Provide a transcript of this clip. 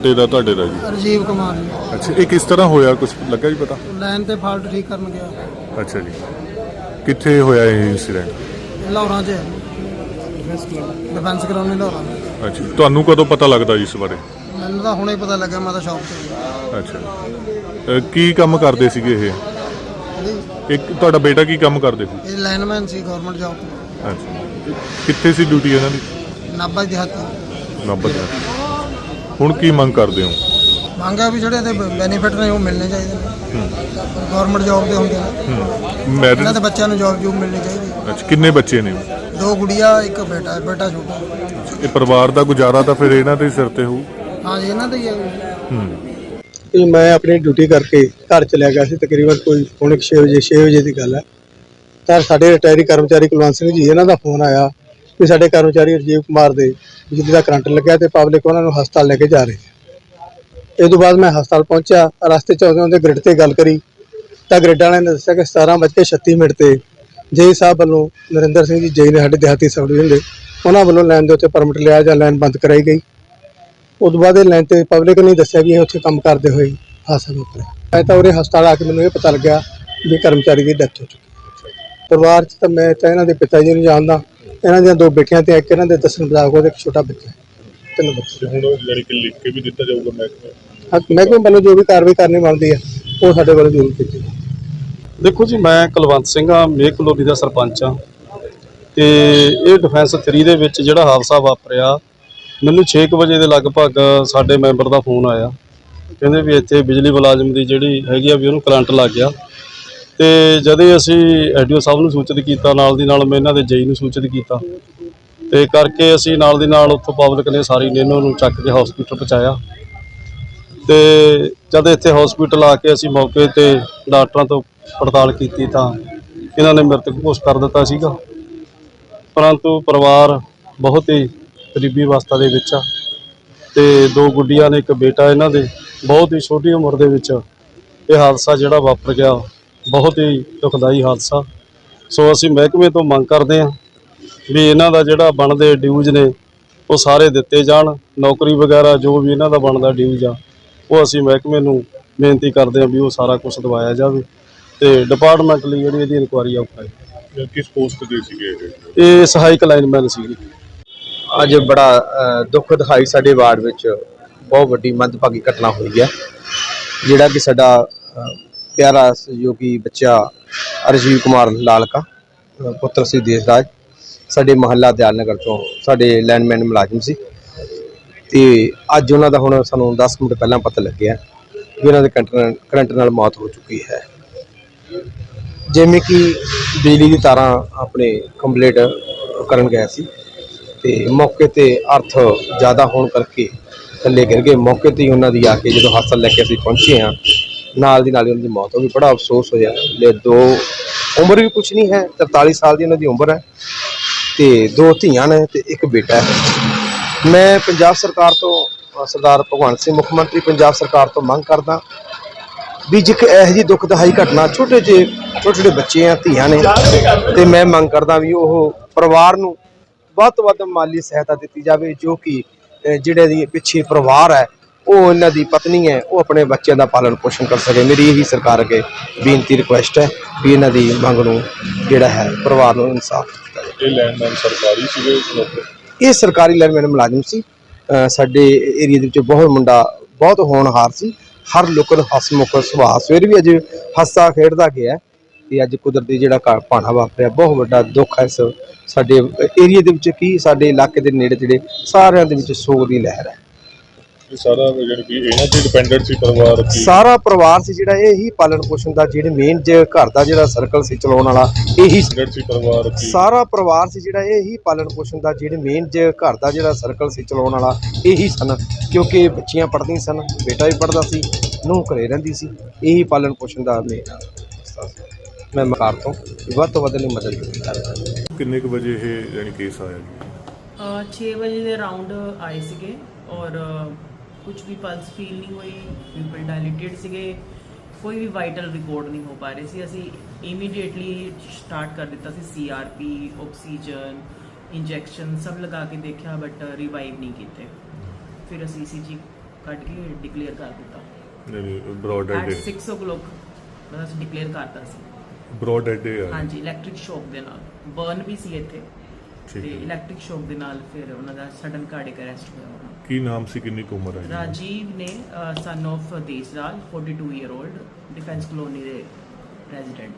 ਤੇ ਦਾ ਤੁਹਾਡੇ ਦਾ ਜੀ ਰਜੀਵ ਕੁਮਾਰ ਜੀ। ਅੱਛਾ ਇਹ ਕਿਸ ਤਰ੍ਹਾਂ ਹੋਇਆ? ਕੁਝ ਲੱਗਾ ਜੀ ਪਤਾ? ਲਾਈਨ ਤੇ ਫਾਲਟ ਠੀਕ ਕਰਨ ਗਿਆ। ਅੱਛਾ ਜੀ। ਕਿੱਥੇ ਹੋਇਆ ਇਹ ਇਨਸੀਡੈਂਟ ਲਾਹੌਰਾਂ 'ਚ। ਹੈ ਡਿਫੈਂਸ ਕਰਾਉਣੀ ਲਾਹੌਰਾਂ। ਅੱਛਾ ਤੁਹਾਨੂੰ ਕਦੋਂ ਪਤਾ ਲੱਗਦਾ ਜੀ ਇਸ ਬਾਰੇ? ਮੈਨੂੰ ਤਾਂ ਹੁਣੇ ਪਤਾ ਲੱਗਾ ਮੈਂ ਤਾਂ ਸ਼ੌਪ ਤੇ ਸੀ। ਅੱਛਾ। ਅਹ ਕੀ ਕੰਮ ਕਰਦੇ ਸੀਗੇ ਇਹ? ਇਹਦੀ- ਇੱਕ ਤੁਹਾਡਾ ਬੇਟਾ ਕੀ ਕੰਮ ਕਰਦੇ ਸੀ? ਇਹ ਲਾਈਨਮੈਨ ਸੀ ਗਵਰਨਮੈਂਟ ਜੌਬ ਤੇ। ਅੱਛਾ। ਕਿੱਥੇ ਸੀ ਡਿਊਟੀ ਇਹਨਾਂ ਦੀ? ਨਾਭਾ ਦਿਹਾਤੀ ਨੰਬਰ ਹੁਣ ਕੀ ਮੰਗ ਕਰਦੇ ਹੋ? ਮੰਗਾ ਵੀ ਜਿਹੜੇ ਇਹਦੇ ਬੈਨੀਫਿਟ ਨੇ ਉਹ ਮਿਲਣੇ ਚਾਹੀਦੇ ਨੇ। ਗਵਰਨਮੈਂਟ ਜੌਬ ਦੇ ਹੁੰਦੇ ਨੇ। ਇਹਨਾਂ ਮੈਰਿਜ ਦੇ ਬੱਚਿਆਂ ਨੂੰ ਜੌਬ ਜੂਬ ਮਿਲਣੀ ਚਾਹੀਦੀ ਅੱਛਾ ਕਿੰਨੇ ਬੱਚੇ ਨੇ? ਦੋ ਗੁੜੀਆ ਇੱਕ ਬੇਟਾ ਹੈ ਬੇਟਾ ਛੋਟਾ। ਇਹ ਪਰਿਵਾਰ ਦਾ ਗੁਜ਼ਾਰਾ ਤਾਂ ਫਿਰ ਇਹਨਾਂ ਦੇ ਸਿਰ ਤੇ ਹੋਊ। ਹਾਂ ਜੀ ਇਹਨਾਂ ਦਾ ਹੀ ਹੈ। ਹੂੰ। ਕਿ ਮੈਂ ਆਪਣੀ ਡਿਊਟੀ ਕਰਕੇ ਘਰ ਚਲਿਆ ਗਿਆ ਸੀ ਤਕਰੀਬਨ ਕੋਈ ਪੌਣੇ 6 ਵਜੇ 6 ਵਜੇ ਦੀ ਗੱਲ ਹੈ। ਤਾਂ ਸਾਡੇ ਰਿਟਾਇਰੀ ਕਰਮਚਾਰੀ ਕੁਲਵੰਤ ਸਿੰਘ ਜੀ ਇਹਨਾਂ ਦਾ ਫੋਨ ਆਇਆ। ਕਿ ਸਾਡੇ ਕਰਮਚਾਰੀ ਰਜੀਵ ਕੁਮਾਰ ਦੇ ਬਿਜਲੀ ਦਾ ਕਰੰਟ ਲੱਗਿਆ ਤੇ ਪਬਲਿਕ ਉਹਨਾਂ ਨੂੰ ਹਸਪਤਾਲ ਲੈ ਕੇ ਜਾ ਰਹੀ ਹੈ ਇਹ ਤੋਂ ਬਾਅਦ ਮੈਂ ਹਸਪਤਾਲ ਪਹੁੰਚਿਆ, ਰਸਤੇ 'ਚ ਆਉਂਦੇ ਆਉਂਦੇ ਗ੍ਰਿਡ ਤੇ ਗੱਲ ਕਰੀ। ਤਾਂ ਗ੍ਰਿਡ ਵਾਲਿਆਂ ਨੇ ਦੱਸਿਆ ਕਿ 17:36 ਮਿੰਟ ਤੇ ਜੇਈ ਸਾਹਿਬ ਵੱਲੋਂ ਨਰਿੰਦਰ ਸਿੰਘ ਜੀ ਜੇਈ ਨੇ ਸਾਡੇ ਦਿਹਾਤੀ ਸਬ ਡਿਵੀਜ਼ਨ ਦੇ ਉਹਨਾਂ ਵੱਲੋਂ ਲਾਈਨ ਦੇ ਉੱਤੇ ਪਰਮਿਟ ਲਿਆ ਜਾਂ ਲਾਈਨ ਬੰਦ ਕਰਾਈ ਗਈ। ਉਸ ਤੋਂ ਬਾਅਦ ਇਹ ਲਾਈਨ ਤੇ ਪਬਲਿਕ ਨੇ ਦੱਸਿਆ ਵੀ ਇਹ ਉੱਥੇ ਕੰਮ ਕਰਦੇ ਹੋਏ ਹਾਦਸਾ ਵਾਪਰਿਆ। ਮੈਂ ਤਾਂ ਉਹਦੇ ਹਸਪਤਾਲ ਆ ਕੇ ਮੈਨੂੰ ਇਹ ਪਤਾ ਲੱਗਿਆ ਵੀ ਕਰਮਚਾਰੀ ਦੀ ਡੈਥ ਹੋ ਚੁੱਕੀ ਪਰਿਵਾਰ 'ਚ ਤਾਂ ਮੈਂ ਤਾਂ ਇਹਨਾਂ ਦੇ ਪਿਤਾ ਜੀ ਨੂੰ ਜਾਣਦਾ। ਇਹਨਾਂ ਦੀਆਂ ਦੋ ਬੇਟੀਆਂ ਤੇ ਇੱਕ ਇਹਨਾਂ ਦੇ ਦਸਨ ਬਲਾਕ ਉਹਦੇ ਇੱਕ ਛੋਟਾ ਬੱਚਾ ਹੈ। ਤਿੰਨ ਬੱਚੇ। ਹੁਣ ਜਾਨੀ ਕਿ ਲਿਖ ਕੇ ਵੀ ਦਿੱਤਾ ਜਾਊਗਾ ਮਹਿਕਮੇ ਹਾਂ, ਮਹਿਕਮੇ ਵੱਲੋਂ ਜੋ ਵੀ ਕਾਰਵਾਈ ਕਰਨੀ ਬਣਦੀ ਹੈ ਉਹ ਸਾਡੇ ਵੱਲੋਂ ਜ਼ਰੂਰ ਕੀਤੀ ਜਾਊਗੀ। ਦੇਖੋ ਜੀ ਮੈਂ ਕੁਲਵੰਤ ਸਿੰਘ ਆ ਮੇਕ ਕਲੋਨੀ ਦਾ ਸਰਪੰਚ ਆ ਤੇ ਇਹ ਡਿਫੈਂਸ 3 ਦੇ ਵਿੱਚ ਜਿਹੜਾ ਹਾਦਸਾ ਵਾਪਰਿਆ ਮੈਨੂੰ 6 ਕੁ ਵਜੇ ਦੇ ਲਗਭਗ ਸਾਡੇ ਮੈਂਬਰ ਦਾ ਫੋਨ ਆਇਆ। ਕਹਿੰਦੇ ਵੀ ਇੱਥੇ ਬਿਜਲੀ ਮੁਲਾਜ਼ਮ ਦੀ ਜਿਹੜੀ ਹੈਗੀ ਆ ਵੀ ਉਹਨੂੰ ਕਰੰਟ ਲੱਗ ਗਿਆ। ਤੇ ਜਦੋਂ ਅਸੀਂ ਐਡੀਓ ਸਾਹਿਬ ਨੂੰ ਸੂਚਿਤ ਕੀਤਾ, ਨਾਲ ਦੀ ਨਾਲ ਮੈਂ ਇਹਨਾਂ ਦੇ ਜਈ ਨੂੰ ਸੂਚਿਤ ਕੀਤਾ, ਤੇ ਕਰਕੇ ਅਸੀਂ ਨਾਲ ਦੀ ਨਾਲ ਉੱਥੋਂ ਪਬਲਿਕ ਨੇ ਸਾਰੀ ਨੇ ਨੂੰ ਚੱਕ ਕੇ ਹਸਪੀਟਲ ਪਹੁੰਚਾਇਆ। ਤੇ ਜਦ ਇੱਥੇ ਹਸਪੀਟਲ ਆ ਕੇ ਅਸੀਂ ਮੌਕੇ ਤੇ ਡਾਕਟਰਾਂ ਤੋਂ ਪੜਤਾਲ ਕੀਤੀ ਤਾਂ ਇਹਨਾਂ ਨੇ ਮ੍ਰਿਤਕ ਘੋਸ਼ਿਤ ਕਰ ਦਿੱਤਾ ਸੀਗਾ। ਪਰੰਤੂ ਪਰਿਵਾਰ ਬਹੁਤ ਹੀ ਗਰੀਬੀ ਅਵਸਥਾ ਦੇ ਵਿੱਚ ਆ ਤੇ ਦੋ ਗੁੱਡੀਆਂ ਨੇ, ਇੱਕ ਬੇਟਾ ਇਹਨਾਂ ਦੇ, ਬਹੁਤ ਹੀ ਛੋਟੀ ਉਮਰ ਦੇ ਵਿੱਚ ਇਹ ਹਾਦਸਾ ਜਿਹੜਾ ਵਾਪਰ ਗਿਆ। ਬਹੁਤ ਹੀ ਦੁਖਦਾਈ ਹਾਦਸਾ। ਸੋ ਅਸੀਂ ਮਹਿਕਮੇ ਤੋਂ ਮੰਗ ਕਰਦੇ ਹਾਂ ਵੀ ਇਹਨਾਂ ਦਾ ਜਿਹੜਾ ਬਣਦੇ ਡਿਊਜ਼ ਨੇ ਉਹ ਸਾਰੇ ਦਿੱਤੇ ਜਾਣ। ਨੌਕਰੀ ਵਗੈਰਾ ਜੋ ਵੀ ਇਹਨਾਂ ਦਾ ਬਣਦਾ ਡਿਊਜ਼ ਆ ਉਹ ਅਸੀਂ ਮਹਿਕਮੇ ਨੂੰ ਬੇਨਤੀ ਕਰਦੇ ਹਾਂ ਵੀ ਉਹ ਸਾਰਾ ਕੁਝ ਦਵਾਇਆ ਜਾਵੇ। ਤੇ ਡਿਪਾਰਟਮੈਂਟ ਲਈ ਜਿਹੜੀ ਇਹਦੀ ਇਨਕੁਆਰੀ ਆ ਕਰੇ ਕਿਸ ਪੋਸਟ ਤੇ ਸੀਗੇ ਇਹ? ਇਹ ਸਹਾਇਕ ਲਾਈਨਮੈਨ ਸੀਗੀ ਅੱਜ ਬੜਾ ਦੁੱਖ ਦਿਖਾਈ ਸਾਡੇ ਵਾਰਡ ਵਿੱਚ। ਬਹੁਤ ਵੱਡੀ ਮੰਦਭਾਗੀ ਘਟਨਾ ਹੋਈ ਹੈ। ਜਿਹੜਾ ਕਿ ਸਾਡਾ ਪਿਆਰਾ ਸਹਿਯੋਗੀ ਬੱਚਾ ਅਰਜੀਵ ਕੁਮਾਰ ਲਾਲਕਾ ਪੁੱਤਰ ਸੀ ਦੇਸਰਾਜ। ਸਾਡੇ ਮਹੱਲਾ ਦਿਆਲਨਗਰ ਤੋਂ ਸਾਡੇ ਲੈਂਡਮੈਨ ਮੁਲਾਜ਼ਮ ਸੀ। ਤੇ ਅੱਜ ਉਹਨਾਂ ਦਾ ਹੁਣ ਸਾਨੂੰ 10 ਮਿੰਟ ਪਹਿਲਾਂ ਪਤਾ ਲੱਗਿਆ ਵੀ ਉਹਨਾਂ ਦੇ ਕਰੰਟ ਕਰੰਟ ਨਾਲ ਮੌਤ ਹੋ ਚੁੱਕੀ ਹੈ। ਜਿਵੇਂ ਕਿ ਬਿਜਲੀ ਦੀ ਤਾਰਾਂ ਆਪਣੇ ਕੰਪਲੀਟ ਕਰਨ ਗਿਆ ਸੀ ਤੇ ਮੌਕੇ ਤੇ ਅਰਥ ਜ਼ਿਆਦਾ ਹੋਣ ਕਰਕੇ ਥੱਲੇ ਗਿਰ ਗਏ। ਮੌਕੇ ਤੇ ਹੀ ਉਹਨਾਂ ਦੀ ਆ ਕੇ ਜਦੋਂ ਹਸਪਤਾਲ ਲੈ ਕੇ ਅਸੀਂ ਪਹੁੰਚੇ ਹਾਂ ਨਾਲ ਦੀ ਨਾਲ ਹੀ ਉਹਨਾਂ ਦੀ ਮੌਤ ਹੋ ਗਈ। ਬੜਾ ਅਫਸੋਸ ਹੋਇਆ। ਲੈ ਦੋ ਉਮਰ ਵੀ ਕੁਝ ਨਹੀਂ ਹੈ 43 ਸਾਲ ਦੀ ਉਹਨਾਂ ਦੀ ਉਮਰ ਹੈ। ਤੇ ਦੋ ਧੀਆਂ ਨੇ ਤੇ ਇੱਕ ਬੇਟਾ ਹੈ। ਮੈਂ ਪੰਜਾਬ ਸਰਕਾਰ ਤੋਂ ਸਰਦਾਰ ਭਗਵੰਤ ਸਿੰਘ, ਮੁੱਖ ਮੰਤਰੀ ਪੰਜਾਬ ਸਰਕਾਰ ਤੋਂ ਮੰਗ ਕਰਦਾ ਵੀ ਜਿੱਕ ਇਹੋ ਜਿਹੀ ਦਹਾਈ ਘਟਨਾ ਛੋਟੇ ਜਿਹੇ, ਛੋਟੇ ਛੋਟੇ ਬੱਚੇ ਆ ਧੀਆਂ ਨੇ, ਤੇ ਮੈਂ ਮੰਗ ਕਰਦਾ ਵੀ ਉਹ ਪਰਿਵਾਰ ਨੂੰ ਵੱਧ ਤੋਂ ਵੱਧ ਮਾਲੀ ਸਹਾਇਤਾ ਦਿੱਤੀ ਜਾਵੇ, ਜੋ ਕਿ ਜਿਹੜੇ ਦੀ ਪਿੱਛੇ ਪਰਿਵਾਰ ਹੈ ਉਹ ਇਹਨਾਂ ਦੀ ਪਤਨੀ ਹੈ ਉਹ ਆਪਣੇ ਬੱਚਿਆਂ ਦਾ ਪਾਲਣ ਪੋਸ਼ਣ ਕਰ ਸਕੇ। ਮੇਰੀ ਇਹੀ ਸਰਕਾਰ ਅੱਗੇ ਬੇਨਤੀ ਰਿਕੁਐਸਟ ਹੈ ਵੀ ਇਹਨਾਂ ਦੀ ਮੰਗ ਨੂੰ ਜਿਹੜਾ ਹੈ ਪਰਿਵਾਰ ਨੂੰ ਇਨਸਾਫ ਦਿੱਤਾ ਜਾਵੇ। ਇਹ ਸਰਕਾਰੀ ਸੀਗੇ ਇਹ ਸਰਕਾਰੀ ਮੁਲਾਜ਼ਮ ਸੀ। ਸਾਡੇ ਏਰੀਆ ਦੇ ਵਿੱਚ ਬਹੁਤ ਮੁੰਡਾ ਬਹੁਤ ਹੋਣਹਾਰ ਸੀ। ਹਰ ਲੋਕਾਂ ਦਾ ਹਸਮੁਖ ਸੁਭਾਅ। ਸਵੇਰ ਵੀ ਅੱਜ ਹੱਸਾ ਖੇਡਦਾ ਗਿਆ ਤੇ ਅੱਜ ਕੁਦਰਤੀ ਜਿਹੜਾ ਭਾਣਾ ਵਾਪਰਿਆ। ਬਹੁਤ ਵੱਡਾ ਦੁੱਖ ਹੈ ਸਾਡੇ ਏਰੀਆ ਦੇ ਵਿੱਚ ਕੀ ਸਾਡੇ ਇਲਾਕੇ ਦੇ ਨੇੜੇ ਜਿਹੜੇ ਸਾਰਿਆਂ ਦੇ ਵਿੱਚ ਸੋਗ ਦੀ ਲਹਿਰ ਹੈ। ਇਹ ਸਾਰਾ ਜਾਨੀ ਕਿ ਇਹਨਾਂ ਤੇ ਡਿਪੈਂਡੈਂਟ ਸੀ ਪਰਿਵਾਰ ਕੀ? ਸਾਰਾ ਪਰਿਵਾਰ ਸੀ ਜਿਹੜਾ ਇਹ ਹੀ ਪਾਲਣ ਪੋਸ਼ਣ ਦਾ ਜਿਹੜੇ ਮੇਨ ਜੇ ਘਰ ਦਾ ਜਿਹੜਾ ਸਰਕਲ ਸੀ ਚਲਾਉਣ ਵਾਲਾ ਇਹੀ ਸੀ। ਡਿਪੈਂਡੈਂਟ ਸੀ ਪਰਿਵਾਰ ਕੀ? ਸਾਰਾ ਪਰਿਵਾਰ ਸੀ ਜਿਹੜਾ ਇਹ ਹੀ ਪਾਲਣ ਪੋਸ਼ਣ ਦਾ ਜਿਹੜੇ ਮੇਨ ਜੇ ਘਰ ਦਾ ਜਿਹੜਾ ਸਰਕਲ ਸੀ ਚਲਾਉਣ ਵਾਲਾ ਇਹੀ ਸਨ। ਕਿਉਂਕਿ ਬੱਚੀਆਂ ਪੜ੍ਹਦੀਆਂ ਸਨ ਬੇਟਾ ਵੀ ਪੜ੍ਹਦਾ ਸੀ ਨੂੰਹ ਘਰੇ ਰਹਿੰਦੀ ਸੀ ਇਹੀ ਪਾਲਣ ਪੋਸ਼ਣ ਦਾ ਮੇਨ ਮੈਂ ਮਕਾਰ ਤੋਂ ਵੱਧ ਤੋਂ ਵੱਧ ਲਈ ਮਦਦ ਕਰਦਾ ਕਿੰਨੇ ਕੁ ਵਜੇ ਇਹ ਜਾਨੀ ਕੇਸ ਆਇਆ ਜੀ? 6 ਵਜੇ ਦੇ ਰਾਉਂਡ ਆਏ ਸੀਗੇ ਔਰ ਕੁਝ ਵੀ ਪਲਸ ਫੀਲ ਨਹੀਂ ਹੋਈ ਪੀਪਲ ਡਾਇਲੇਟਡ ਸੀਗੇ। ਕੋਈ ਵੀ ਵਾਈਟਲ ਰਿਕਾਰਡ ਨਹੀਂ ਹੋ ਪਾ ਰਹੇ ਸੀ। ਅਸੀਂ ਇਮੀਡੀਏਟਲੀ ਸਟਾਰਟ ਕਰ ਦਿੱਤਾ ਸੀ ਸੀਆਰਪੀ ਆਕਸੀਜਨ ਇੰਜੈਕਸ਼ਨ ਸਭ ਲਗਾ ਕੇ ਦੇਖਿਆ ਬਟ ਰਿਵਾਈਵ ਨਹੀਂ ਕੀਤੇ। ਫਿਰ ਅਸੀਂ ਈਸੀਜੀ ਕੱਢ ਕੇ ਡਿਕਲੇਅਰ ਕਰ ਦਿੱਤਾ। ਨਹੀਂ ਬ੍ਰੌਡ ਐਟ ਡੈਡ 6 o'clock ਮਤਲਬ ਅਸੀਂ ਡਿਕਲੇਅਰ ਕਰਤਾ ਸੀ। ਬ੍ਰੌਡ ਡੈਡ ਹਾਂਜੀ ਇਲੈਕਟ੍ਰਿਕ ਸ਼ੌਕ ਦੇ ਨਾਲ। ਬਰਨ ਵੀ ਸੀ ਇੱਥੇ। ਤੇ ਇਲੈਕਟ੍ਰਿਕ ਸ਼ੌਕ ਦੇ ਨਾਲ ਫਿਰ ਉਹਨਾਂ ਦਾ ਸਡਨ ਕਾਰਡਿਕ ਅਰੈਸਟ ਹੋਇਆ ਉਹਨਾਂ। ਕੀ ਨਾਮ ਸੀ ਕਿੰਨੀ ਕੁ ਉਮਰ ਹੈ ਜੀ? ਰਾਜੀਵ ਨੇ son of Desraj 42 year old defence colony ਦੇ ਰੈਜ਼ੀਡੈਂਟ